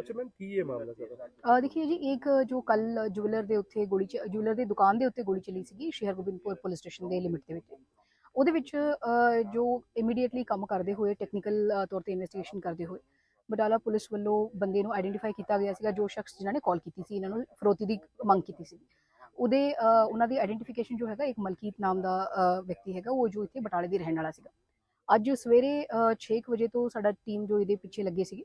ਅੱਛਾ ਮੈਮ ਕੀ ਇਹ ਮਾਮਲਾ ਸਾਰਾ ਅ, ਦੇਖਿਓ ਜੀ ਇੱਕ ਜੋ ਕੱਲ ਜੁਐਲਰ ਦੇ ਉੱਤੇ ਗੋਲੀ ਚ- ਦੀ ਦੁਕਾਨ ਦੇ ਉੱਤੇ ਗੋਲੀ ਚਲੀ ਸੀਗੀ ਸ਼ਹਿਰ ਗੋਬਿੰਦਪੁਰ ਪੁਲਿਸ ਸਟੇਸ਼ਨ ਦੇ ਲਿਮਿਟ ਦੇ ਵਿੱਚ। ਉਹਦੇ ਵਿੱਚ ਜੋ ਇਮੀਡੀਏਟਲੀ ਕੰਮ ਕਰਦੇ ਹੋਏ ਟੈਕਨੀਕਲ ਤੌਰ ਤੇ ਇਨਵੈਸਟੀਗੇਸ਼ਨ ਕਰਦੇ ਹੋਏ ਬਟਾਲਾ ਪੁਲਿਸ ਵੱਲੋਂ ਬੰਦੇ ਨੂੰ ਆਈਡੈਂਟੀਫਾਈ ਕੀਤਾ ਗਿਆ ਸੀਗਾ ਜੋ ਸ਼ਖਸ ਜਿਨ੍ਹਾਂ ਨੇ ਕਾਲ ਕੀਤੀ ਸੀ ਇਹਨਾਂ ਨੂੰ ਫਰੋਤੀ ਦੀ ਮੰਗ ਕੀਤੀ ਸੀ। ਉਹਦੇ ਉਹਨਾਂ ਦੀ ਆਈਡੈਂਟੀਫਿਕੇਸ਼ਨ ਜੋ ਹੈਗਾ ਇੱਕ ਮਲਕੀਤ ਨਾਮ ਦਾ ਵਿਅਕਤੀ ਹੈਗਾ ਉਹ ਜੋ ਇੱਥੇ ਬਟਾਲੇ ਦੇ ਰਹਿਣ ਵਾਲਾ ਸੀਗਾ। ਅੱਜ ਸਵੇਰੇ 6 ਵਜੇ ਤੋਂ ਸਾਡਾ ਟੀਮ ਜੋ ਇਹਦੇ ਪਿੱਛੇ ਲੱਗੇ ਸੀਗੇ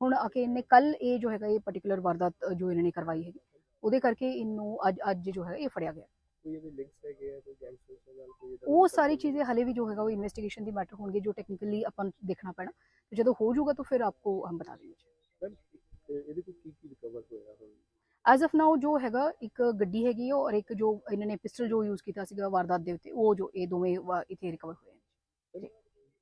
ਹੁਣ ਆ ਕੇ ਇਹਨੇ ਕੱਲ ਇਹ ਜੋ ਹੈਗਾ ਇਹ ਪਾਰਟਿਕੂਲਰ ਵਾਰਦਾਤ ਜੋ ਇਹਨਾਂ ਨੇ ਕਰਵਾਈ ਹੈਗੀ ਉਹਦੇ ਕਰਕੇ ਇਹਨੂੰ ਅੱਜ ਅੱਜ ਜੋ ਹੈ ਇਹ ਫੜਿਆ ਗਿਆ। ਉਹ ਸਾਰੀ ਚੀਜ਼ें ਹਲੇ ਵੀ ਜੋ ਹੈਗਾ ਉਹ ਇਨਵੈਸਟੀਗੇਸ਼ਨ ਦੀ ਮੈਟਰ ਹੋਣਗੇ ਜੋ ਟੈਕਨੀਕਲੀ ਆਪਾਂ ਦੇਖਣਾ ਪੈਣਾ। ਤੇ ਜਦੋਂ ਹੋ ਜਾਊਗਾ ਤਾਂ ਫਿਰ ਆਪਕੋ ਹਮ ਬਤਾ ਇਹ- ਇਹਦੇ ਕੋਲ ਕੀ ਕੀ ਰਿਕਵਰ ਹੋਇਆ ਹੁਣ? ਐਜ਼ ਆਫ ਨਾਓ ਜੋ ਹੈਗਾ ਇੱਕ ਗੱਡੀ ਹੈਗੀ ਹੈ ਔਰ ਇੱਕ ਜੋ ਇਹਨਾਂ ਨੇ ਪਿਸਟਲ ਜੋ ਯੂਜ਼ ਕੀਤਾ ਸੀਗਾ ਵਾਰਦਾਤ ਦੇ ਉੱਤੇ ਉਹ ਜੋ ਇਹ ਦੋਵੇਂ ਇੱਥੇ ਰਿਕਵਰ ਹੋਏ ਨੇ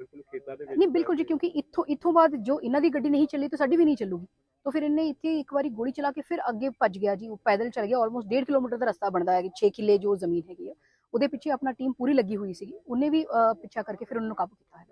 ਬਿਲਕੁਲ ਖੇਤਾਂ ਦੇ ਵਿੱਚ ਨਹੀਂ ਬਿਲਕੁਲ ਜੀ ਕਿਉਂਕਿ ਇੱਥੋਂ ਇੱਥੋਂ ਬਾਅਦ ਜੋ ਇਹਨਾਂ ਦੀ ਗੱਡੀ ਨਹੀਂ ਚੱਲੀ ਤਾਂ ਸਾਡੀ ਵੀ ਨਹੀਂ ਚੱਲੂਗੀ। ਤਾਂ ਫਿਰ ਇਹਨੇ ਇੱਥੇ ਇੱਕ ਵਾਰੀ ਗੋਲੀ ਚਲਾ ਕੇ ਫਿਰ ਅੱਗੇ ਭੱਜ ਗਿਆ ਜੀ ਉਹ ਪੈਦਲ ਚੱਲ ਗਿਆ ਆਲਮੋਸਟ 1.5 ਕਿਲੋਮੀਟਰ ਦਾ ਰਸਤਾ ਬਣਦਾ ਹੈ 6 ਕਿੱਲੇ ਜੋ ਜ਼ਮੀਨ ਹੈਗੀ ਆ। ਉਹਦੇ ਪਿੱਛੇ ਆਪਣਾ ਟੀਮ ਪੂਰੀ ਲੱਗੀ ਹੋਈ ਸੀਗੀ ਉਹਨੇ ਵੀ ਪਿੱਛਾ ਕਰਕੇ ਫਿਰ ਉਹਨਾਂ ਨੂੰ ਕਾਬੂ ਕੀਤਾ ਹੈ